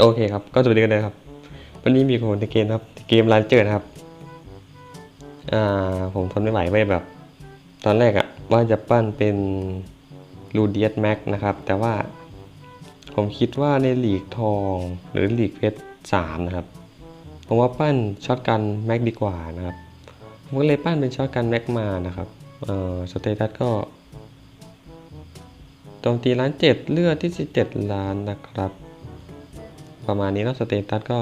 โอเคครับ ก็สวัสดีกันเลยครับวันนี้มีผมในเกมนครับ เกมรันเจอร์นะครับ อ่า ผมทนไม่ไหวไว้แบบ ตอนแรกอะว่าจะปั้นเป็นลูเดียสแม็กนะครับ แต่ว่าผมคิดว่าในหลีกทองหรือหลีกเพชรสามนะครับ ผมว่าปั้นช็อตกันแม็กดีกว่านะครับ ผมก็เลยปั้นเป็นช็อตกันแม็กมานะครับ เอ่อ สเตตัสก็โจมตีล้านเจ็ดเลือดที่สิบเจ็ดล้านนะครับ ประมาณนี้เนาะสเตตัสก็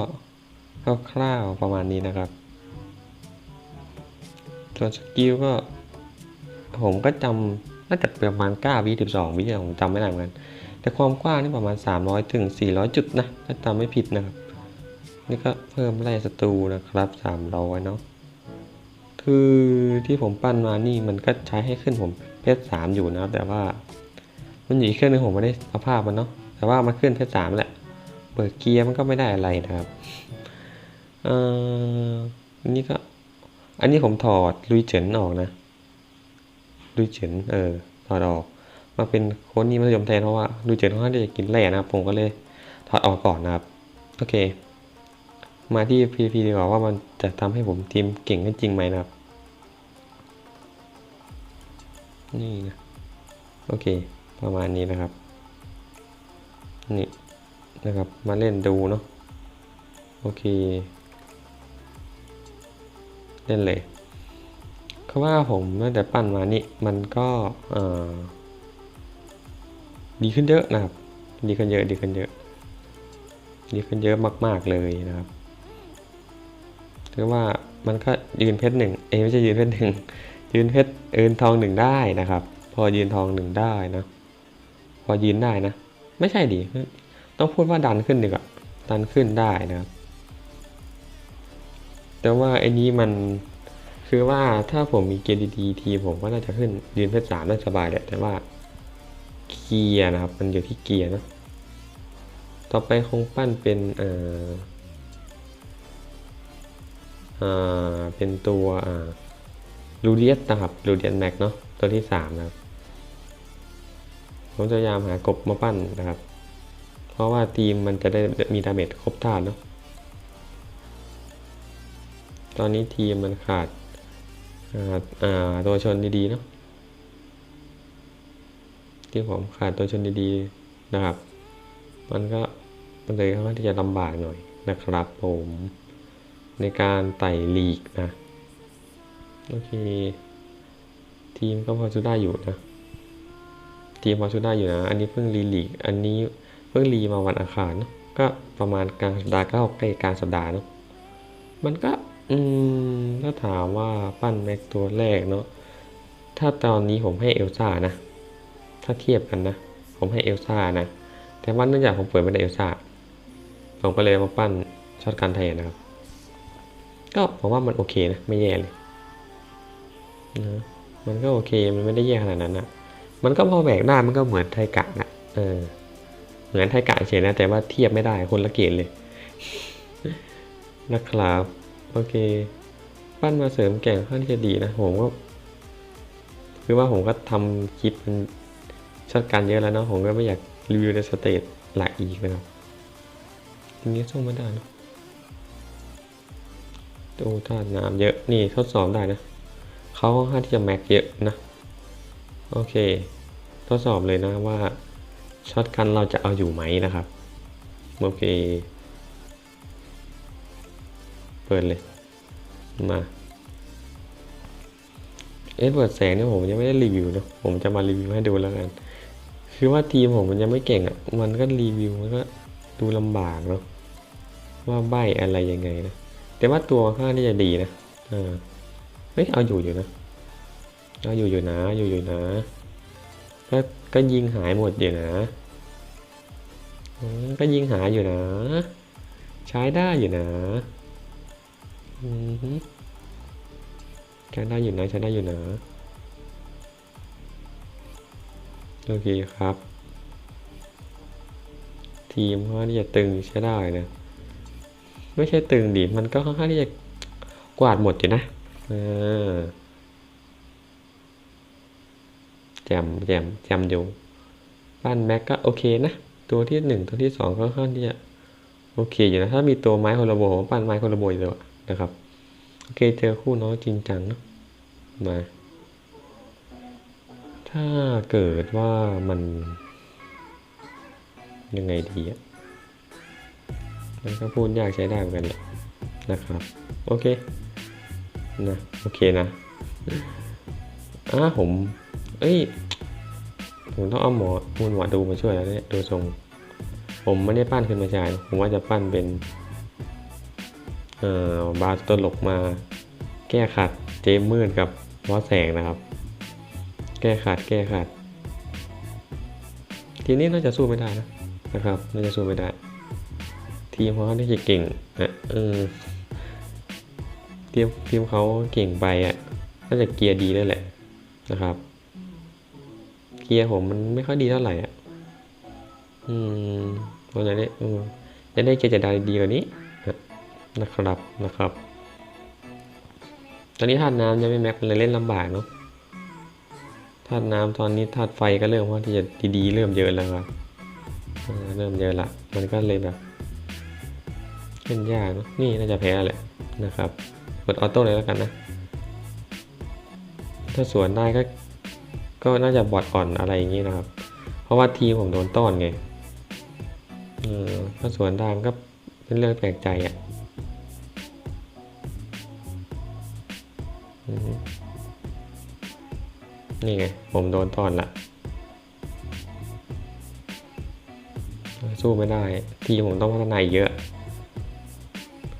คร่าวๆประมาณนี้นะครับ ส่วนสกิลก็ ผมก็จำน่าจะประมาณ9วิ12วิผมจำไม่ได้เหมือนกันแต่ความกว้างนี่ประมาณ 300ถึง400 จุดนะถ้าจำไม่ผิดนะครับ นี่ก็เพิ่มไล่ศัตรูนะครับ 300 เนาะคือที่ผมปั้นมานี่มันก็ใช้ให้ขึ้นผมเพชรสามอยู่นะครับแต่ว่า มันอยู่อีเครื่องหนึงผมไม่ได้เอาภาพมันเนาะแต่ว่ามันขึ้นเพชรสามแหละ เปิดเกียร์มันก็ไม่ได้อะไรนะครับเอ่ออันนี้ก็อันนี้ผมถอดลุยเฉินออกนะลุยเฉินเออถอดออก มาเป็นโค้ดนี้มัธยมแทนเพราะว่าลุยเฉินเขาจะกินแร่นะครับ ผมก็เลยถอดออกก่อนนะครับโอเค มาที่ PVP ดีกว่าว่ามันจะทำให้ผมทีมเก่งขึ้นจริงไหมนะครับ นี่นะโอเค ประมาณนี้นะครับ นี่ นะครับ มาเล่นดูเนาะโอเค เล่นเลยเขาว่าผมตั้งแต่ปั้นมานี่มันก็ดีขึ้นเยอะนะครับ ดีขึ้นเยอะดีขึ้นเยอะ ดีขึ้นเยอะมาก ๆเลยนะครับถือว่ามันก็ยืนเพชรหนึ่งเอ้ไม่ใช่ยืนเพชรหนึ่งยืนเพชรเอินทองหนึ่งได้นะครับ พอยืนทองหนึ่งได้นะ พอยืนได้นะ ไม่ใช่ดิ ต้องพูดว่าดันขึ้นดีกว่าดันขึ้นได้นะครับ แต่ว่าไอ้นี้มันคือว่าถ้าผมมีเกียร์ดีๆทีผมก็น่าจะขึ้นยืนเพชรสามได้สบายแหละแต่ว่าเกียร์นะครับ มันอยู่ที่เกียร์นะ ต่อไปคงปั้นเป็นเอ่ออ่าเป็นตัวอ่าลูเดียสนะครับลูเดียสแม็กเนาะตัวที่สามนะครับผมจะพยายามหากบมาปั้นนะครับ เพราะว่าทีมมันจะได้มีดาเมจครบธาตุเนาะตอนนี้ทีมมันขาดอ่าอ่าตัวชนดีๆเนาะที่ผมขาดตัวชนดีๆนะครับ มันก็มันเลยค่อนข้างที่จะลำบากหน่อยนะครับผมในการไต่ลีกนะ โอเค ทีมก็พอจะได้อยู่นะ ทีมพอจะได้อยู่นะ อันนี้เพิ่งรีลีก อันนี้ เพิ่งรีมาวันอังคารเนอะก็ประมาณกลางสัปดาห์ก็ใกล้กลางสัปดาห์เนาะมันก็อืมถ้าถามว่าปั้นแม็กตัวแรกเนาะถ้าตอนนี้ผมให้เอลซ่านะถ้าเทียบกันนะผมให้เอลซ่านะแต่ว่าเนื่องจากผมเปิดไม่ได้เอลซ่าผมก็เลยมาปั้นช็อตการแทนนะครับ ก็ผมว่ามันโอเคนะไม่แย่เลยนะมันก็โอเคมันไม่ได้แย่ขนาดนั้นนะมันก็พอแบกได้มันก็เหมือนไทกะนะเออ เหมือนไทกะเฉยนะ แต่ว่าเทียบไม่ได้คนละเกรดเลย นะครับ โอเค ปั้นมาเสริมแก่งค่อนข้างจะดีนะ ผมก็คือว่าผมก็ทำคลิปมันช็อตการเยอะแล้วเนาะผมก็ไม่อยากรีวิวในสเตจหลักอีกนะครับทีนี้สู้ไม่ได้นะดูท่าตุน้ำเยอะนี่ทดสอบได้นะเขาค่อนข้างที่จะแม็กเยอะนะ โอเค ทดสอบเลยนะว่า ช็อตกันเราจะเอาอยู่ไหมนะครับ โอเค เปิดเลย มาเอ็ดเวิร์ดแสงเนี่ยผมยังไม่ได้รีวิวนะผมจะมารีวิวให้ดูแล้วกัน คือว่าทีมผมมันยังไม่เก่งอะ มันก็รีวิวมันก็ดูลำบากเนาะว่าใบอะไรยังไงนะ แต่ว่าตัวค่อนข้างที่จะดีนะอ่าเฮ้ยเอาอยู่อยู่นะเอาอยู่อยู่นะอยู่อยู่นะก็ก็ยิงหายหมดอยู่นะ ก็ยิงหายอยู่นะ ใช้ได้อยู่นะอือฮึใช้ได้อยู่นะใช้ได้อยู่นะโอเคครับ ทีมค่อนข้างที่จะตึงใช้ได้นะไม่ใช่ตึงดิมันก็ค่อนข้างที่จะกวาดหมดอยู่นะแจมแจมแจมอยู่บ้านแม็กก็โอเคนะ ตัวที่หนึ่งตัวที่สองก็ค่อนข้างที่จะโอเคอยู่นะถ้ามีตัวไม้คนละโบผมปั้นไม้คนละโบอยู่เลยนะครับโอเคเจอคู่น้องจริงจังเนาะมา ถ้าเกิดว่ามัน ยังไงดีอะมันก็พูดยากใช้ได้เหมือนกันแหละนะครับ โอเคนะโอเคนะอ่าผม เอ้ยผมต้องเอาหมอมูลหมอดูมาช่วยแล้วเนี่ยดูทรง ผมไม่ได้ปั้นขึ้นมาใช้ ผมว่าจะปั้นเป็นอ่อบาสตลกมาแก้ขัดเจมมืดกับวอสแสงนะครับ แก้ขัดแก้ขัด ทีนี้น่าจะสู้ไม่ได้นะนะครับน่าจะสู้ไม่ได้ ทีมเขาน่าจะเก่งนะเออทีมทีมเขาเก่งไปอะน่าจะเกียร์ดีด้วยแหละนะครับ เกียร์ผมมันไม่ค่อยดีเท่าไหร่อะ อืมเราะฉะนั้เนี่ยอืมจะได้เกียร์จะได้ดีกว่านี้นะครับนะครับ ตอนนี้ธาตุน้ำยังไม่แม็กมันเลยเล่นลำบากเนาะธาตุน้ำตอนนี้ธาตุไฟก็เริ่มว่าที่จะดีๆเริ่มเยอะแล้วครับเริ่มเยอะละมันก็เลยแบบเล่นยากเนอะนี่น่าจะแพ้แหละนะครับกดออโต้เลยแล้วกันนะ ถ้าสวนได้ก็ก็น่าจะบอดอ่อนอะไรอย่างนี้นะครับ เพราะว่าทีมผมโดนต้อนไง เออถ้าสวนได้มันก็เป็นเรื่องแปลกใจอะนี่ไง ผมโดนต้อนละสู้ไม่ได้ ทีมผมต้องพัฒนาอีกเยอะ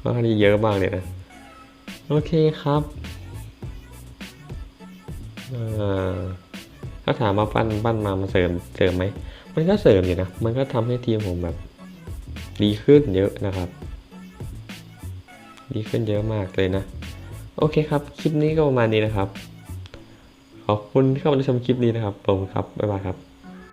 พัฒนาเยอะมากเลยนะ โอเคครับอ่าถ้าถามมาปั้นปั้นมามาเสริมเสริมไหม มันก็เสริมอยู่นะ มันก็ทำให้ทีมผมแบบ ดีขึ้นเยอะนะครับ ดีขึ้นเยอะมากเลยนะ โอเคครับ คลิปนี้ก็ประมาณนี้นะครับ ขอบคุณที่เข้ามาชมคลิปนี้นะครับผมครับ บ๊ายบายครับ